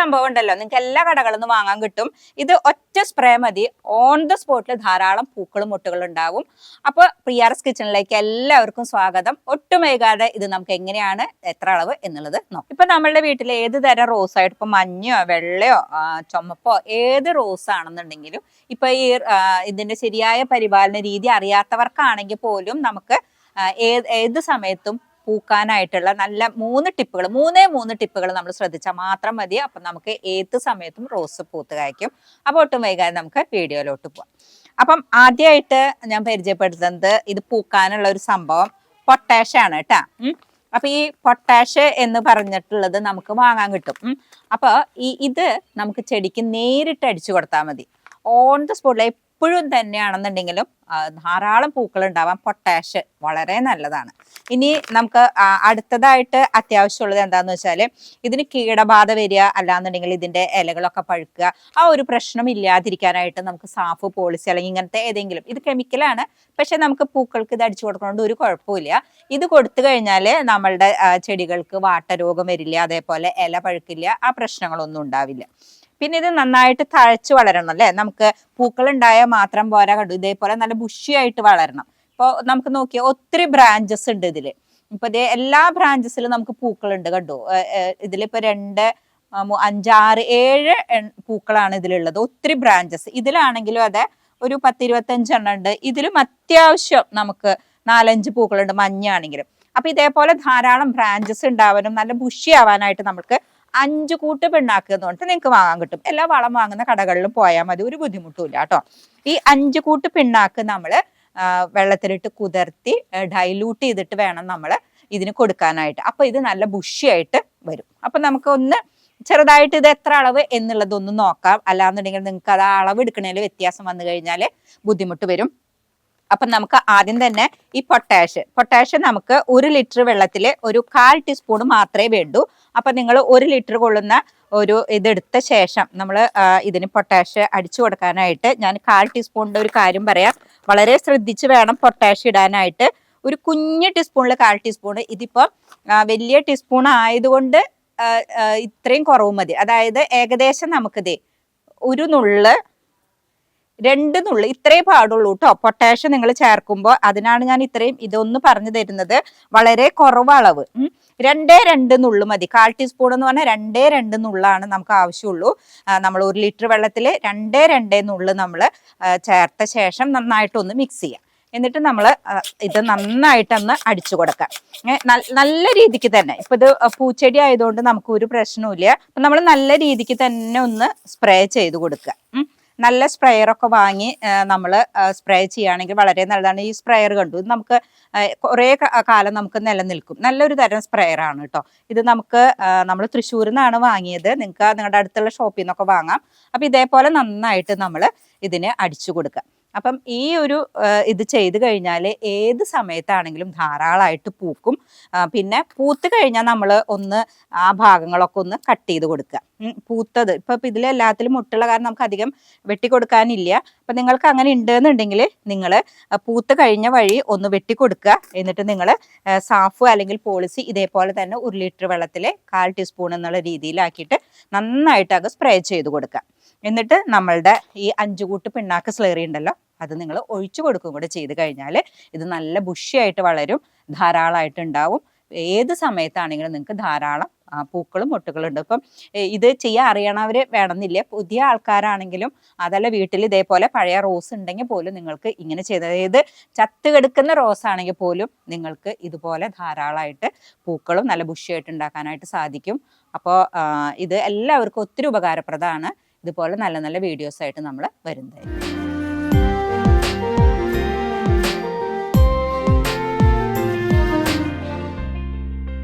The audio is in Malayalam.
സംഭവം ഉണ്ടല്ലോ. നിങ്ങൾക്ക് എല്ലാ കടകളിൽ നിന്ന് വാങ്ങാൻ കിട്ടും. ഇത് ഒറ്റ സ്പ്രേ മതി. ഓൺ ദ സ്പോട്ടിൽ ധാരാളം പൂക്കളും മുട്ടുകളും ഉണ്ടാവും. അപ്പോൾ പ്രിയാർസ് കിച്ചണിലേക്ക് എല്ലാവർക്കും സ്വാഗതം. ഒട്ടും വൈകാതെ ഇത് നമുക്ക് എങ്ങനെയാണ് എത്ര അളവ് എന്നുള്ളത് നോക്കാം. ഇപ്പൊ നമ്മളുടെ വീട്ടിൽ ഏത് തരം റോസ് ആയിട്ട് ഇപ്പൊ മഞ്ഞയോ വെള്ളയോ ചുമപ്പോ ഏത് റോസ് ആണെന്നുണ്ടെങ്കിലും ഇപ്പൊ ഈ ഇതിന്റെ ശരിയായ പരിപാലന രീതി അറിയാത്തവർക്കാണെങ്കിൽ പോലും നമുക്ക് ഏത് സമയത്തും പൂക്കാനായിട്ടുള്ള നല്ല മൂന്ന് ടിപ്പുകൾ മൂന്നേ മൂന്ന് ടിപ്പുകൾ നമ്മൾ ശ്രദ്ധിച്ചാൽ മാത്രം മതി. അപ്പം നമുക്ക് ഏത് സമയത്തും റോസ് പൂത്ത് കായ്ക്കും. അപ്പോൾ ഒട്ടും വൈകാതെ നമുക്ക് വീഡിയോയിലോട്ട് പോവാം. അപ്പം ആദ്യമായിട്ട് ഞാൻ പരിചയപ്പെടുത്തുന്നത് ഇത് പൂക്കാനുള്ള ഒരു സംഭവം പൊട്ടാഷാണ് കേട്ടാ. അപ്പൊ ഈ പൊട്ടാഷ് എന്ന് പറഞ്ഞിട്ടുള്ളത് നമുക്ക് വാങ്ങാൻ കിട്ടും. അപ്പൊ ഈ ഇത് നമുക്ക് ചെടിക്ക് നേരിട്ട് അടിച്ചു കൊടുത്താൽ മതി. ഓൺ ദ സ്പോട്ടിൽ എപ്പോഴും തന്നെയാണെന്നുണ്ടെങ്കിലും ധാരാളം പൂക്കൾ ഉണ്ടാവാൻ പൊട്ടാഷ് വളരെ നല്ലതാണ്. ഇനി നമുക്ക് അടുത്തതായിട്ട് അത്യാവശ്യമുള്ളത് എന്താന്ന് വെച്ചാൽ ഇതിന് കീടബാധ വരിക അല്ലാന്നുണ്ടെങ്കിൽ ഇതിന്റെ ഇലകളൊക്കെ പഴുക്കുക ആ ഒരു പ്രശ്നം ഇല്ലാതിരിക്കാനായിട്ട് നമുക്ക് സാഫ് പോളിസി അല്ലെങ്കിൽ ഇങ്ങനത്തെ ഏതെങ്കിലും ഇത് കെമിക്കലാണ് പക്ഷെ നമുക്ക് പൂക്കൾക്ക് ഇത് അടിച്ചു കൊടുക്കുന്നതുകൊണ്ട് ഒരു കുഴപ്പമില്ല. ഇത് കൊടുത്തു കഴിഞ്ഞാൽ നമ്മളുടെ ചെടികൾക്ക് വാട്ടരോഗം വരില്ല അതേപോലെ ഇല പഴുക്കില്ല ആ പ്രശ്നങ്ങളൊന്നും ഉണ്ടാവില്ല. പിന്നെ ഇത് നന്നായിട്ട് തഴച്ചു വളരണം അല്ലേ? നമുക്ക് പൂക്കൾ ഉണ്ടായാൽ മാത്രം പോരാ കണ്ടു? ഇതേപോലെ നല്ല ബുഷിയായിട്ട് വളരണം. ഇപ്പോൾ നമുക്ക് നോക്കിയാൽ ഒത്തിരി ബ്രാഞ്ചസ് ഉണ്ട് ഇതിൽ. ഇപ്പൊ ഇതേ എല്ലാ ബ്രാഞ്ചസിലും നമുക്ക് പൂക്കളുണ്ട് കണ്ടു? ഇതിലിപ്പോ രണ്ട് അഞ്ചാറ് ഏഴ് പൂക്കളാണ് ഇതിലുള്ളത്. ഒത്തിരി ബ്രാഞ്ചസ് ഇതിലാണെങ്കിലും അതെ ഒരു പത്തിരുപത്തഞ്ചെണ്ണം ഉണ്ട്. ഇതിലും അത്യാവശ്യം നമുക്ക് നാലഞ്ച് പൂക്കളുണ്ട് മഞ്ഞാണെങ്കിലും അപ്പൊ ഇതേപോലെ ധാരാളം ബ്രാഞ്ചസ് ഉണ്ടാവാനും നല്ല ബുഷിയാവാനായിട്ട് നമുക്ക് അഞ്ച് കൂട്ട് പിണ്ണാക്ക് എന്ന് പറഞ്ഞിട്ട് നിങ്ങൾക്ക് വാങ്ങാൻ കിട്ടും. എല്ലാ വളം വാങ്ങുന്ന കടകളിലും പോയാൽ മതി. ഒരു ബുദ്ധിമുട്ടുമില്ല കേട്ടോ. ഈ അഞ്ച് കൂട്ട് പിണ്ണാക്ക് നമ്മൾ വെള്ളത്തിലിട്ട് കുതിർത്തി ഡൈലൂട്ട് ചെയ്തിട്ട് വേണം നമ്മൾ ഇതിന് കൊടുക്കാനായിട്ട്. അപ്പൊ ഇത് നല്ല ബുഷിയായിട്ട് വരും. അപ്പൊ നമുക്ക് ഒന്ന് ചെറുതായിട്ട് ഇത് എത്ര അളവ് എന്നുള്ളതൊന്ന് നോക്കാം. അല്ലാന്നുണ്ടെങ്കിൽ നിങ്ങൾക്ക് അത് അളവ് എടുക്കണേൽ വ്യത്യാസം വന്നു കഴിഞ്ഞാൽ ബുദ്ധിമുട്ട് വരും. അപ്പം നമുക്ക് ആദ്യം തന്നെ ഈ പൊട്ടാഷ്. പൊട്ടാഷ് നമുക്ക് ഒരു ലിറ്റർ വെള്ളത്തിൽ ഒരു കാൽ ടീസ്പൂൺ മാത്രമേ വേണ്ടൂ. അപ്പം നിങ്ങൾ ഒരു ലിറ്റർ കൊള്ളുന്ന ഒരു ഇതെടുത്ത ശേഷം നമ്മൾ ഇതിന് പൊട്ടാഷ് അടിച്ചു കൊടുക്കാനായിട്ട് ഞാൻ കാൽ ടീസ്പൂണിന്റെ ഒരു കാര്യം പറയാം. വളരെ ശ്രദ്ധിച്ച് വേണം പൊട്ടാഷ് ഇടാനായിട്ട്. ഒരു കുഞ്ഞ് ടീസ്പൂണിൽ കാൽ ടീസ്പൂൺ ഇതിപ്പോൾ വലിയ ടീസ്പൂൺ ആയതുകൊണ്ട് ഇത്രയും കുറവ് മതി. അതായത് ഏകദേശം നമുക്കിത് ഒരു നുള്ള് രണ്ട് നുള്ളി ഇത്രേ പാടുള്ളൂ കേട്ടോ പൊട്ടാഷ്യം നിങ്ങൾ ചേർക്കുമ്പോൾ അതിനാണ് ഞാൻ ഇത്രയും ഇതൊന്ന് പറഞ്ഞു തരുന്നത്. വളരെ കുറവ് അളവ്. രണ്ടേ രണ്ട് നുള്ളു മതി. കാൽ ടീസ്പൂൺ എന്ന് പറഞ്ഞാൽ രണ്ടേ രണ്ട് നുള്ളാണ് നമുക്ക് ആവശ്യമുള്ളൂ. നമ്മൾ ഒരു ലിറ്റർ വെള്ളത്തിൽ രണ്ടേ രണ്ടേ നുള്ളു നമ്മൾ ചേർത്ത ശേഷം നന്നായിട്ടൊന്ന് മിക്സ് ചെയ്യാം. എന്നിട്ട് നമ്മൾ ഇത് നന്നായിട്ടൊന്ന് അടിച്ചു കൊടുക്കാം. നല്ല രീതിക്ക് തന്നെ. ഇപ്പൊ ഇത് പൂച്ചെടി ആയതുകൊണ്ട് നമുക്ക് ഒരു പ്രശ്നവും ഇല്ല നമ്മൾ നല്ല രീതിക്ക് തന്നെ ഒന്ന് സ്പ്രേ ചെയ്ത് കൊടുക്കുക. നല്ല സ്പ്രെയർ ഒക്കെ വാങ്ങി നമ്മൾ സ്പ്രേ ചെയ്യുകയാണെങ്കിൽ വളരെ നല്ലതാണ്. ഈ സ്പ്രെയർ കണ്ടു ഇത് നമുക്ക് കുറേ കാലം നമുക്ക് നിലനിൽക്കും. നല്ലൊരു തരം സ്പ്രെയർ ആണ് കേട്ടോ ഇത് നമുക്ക് നമ്മൾ തൃശ്ശൂരിൽ നിന്നാണ് വാങ്ങിയത്. നിങ്ങൾക്ക് നിങ്ങളുടെ അടുത്തുള്ള ഷോപ്പിൽ നിന്നൊക്കെ വാങ്ങാം. അപ്പം ഇതേപോലെ നന്നായിട്ട് നമ്മൾ ഇതിന് അടിച്ചു കൊടുക്കുക. അപ്പം ഈ ഒരു ഇത് ചെയ്ത് കഴിഞ്ഞാൽ ഏത് സമയത്താണെങ്കിലും ധാരാളമായിട്ട് പൂക്കും. പിന്നെ പൂത്ത് കഴിഞ്ഞാൽ നമ്മൾ ഒന്ന് ആ ഭാഗങ്ങളൊക്കെ ഒന്ന് കട്ട് ചെയ്ത് കൊടുക്കുക. പൂത്തത്. ഇപ്പൊ ഇതിലെല്ലാത്തിലും മുട്ടുള്ള കാരണം നമുക്ക് അധികം വെട്ടിക്കൊടുക്കാനില്ല അപ്പൊ നിങ്ങൾക്ക് അങ്ങനെ ഉണ്ടെന്നുണ്ടെങ്കിൽ നിങ്ങൾ പൂത്ത് കഴിഞ്ഞ വഴി ഒന്ന് വെട്ടിക്കൊടുക്കുക എന്നിട്ട് നിങ്ങൾ സാഫ് അല്ലെങ്കിൽ പോളിസി ഇതേപോലെ തന്നെ ഒരു ലിറ്റർ വെള്ളത്തിൽ കാൽ ടീസ്പൂൺ എന്നുള്ള രീതിയിലാക്കിയിട്ട് നന്നായിട്ട് അത് സ്പ്രേ ചെയ്ത് കൊടുക്കുക. എന്നിട്ട് നമ്മളുടെ ഈ അഞ്ചുകൂട്ട് പിണ്ണാക്ക് സ്ലേറി ഉണ്ടല്ലോ അത് നിങ്ങൾ ഒഴിച്ചു കൊടുക്കും കൂടെ ചെയ്ത് കഴിഞ്ഞാൽ ഇത് നല്ല ബുഷിയായിട്ട് വളരും ധാരാളമായിട്ട് ഉണ്ടാവും ഏത് സമയത്താണെങ്കിലും നിങ്ങൾക്ക് ധാരാളം പൂക്കളും മുട്ടുകളും ഉണ്ട് ഇപ്പം ഇത് ചെയ്യാൻ അറിയണവർ വേണമെന്നില്ല. പുതിയ ആൾക്കാരാണെങ്കിലും അതല്ല വീട്ടിൽ ഇതേപോലെ പഴയ റോസ് ഉണ്ടെങ്കിൽ പോലും നിങ്ങൾക്ക് ഇങ്ങനെ ചെയ്ത് അതായത് ചത്ത് റോസ് ആണെങ്കിൽ പോലും നിങ്ങൾക്ക് ഇതുപോലെ ധാരാളമായിട്ട് പൂക്കളും നല്ല ബുഷിയായിട്ട് ഉണ്ടാക്കാനായിട്ട് സാധിക്കും. അപ്പോൾ ഇത് എല്ലാവർക്കും ഒത്തിരി ഉപകാരപ്രദമാണ്. ഇതുപോലെ നല്ല നല്ല വീഡിയോസ് ആയിട്ട് നമ്മൾ വരുന്നതായിരിക്കും.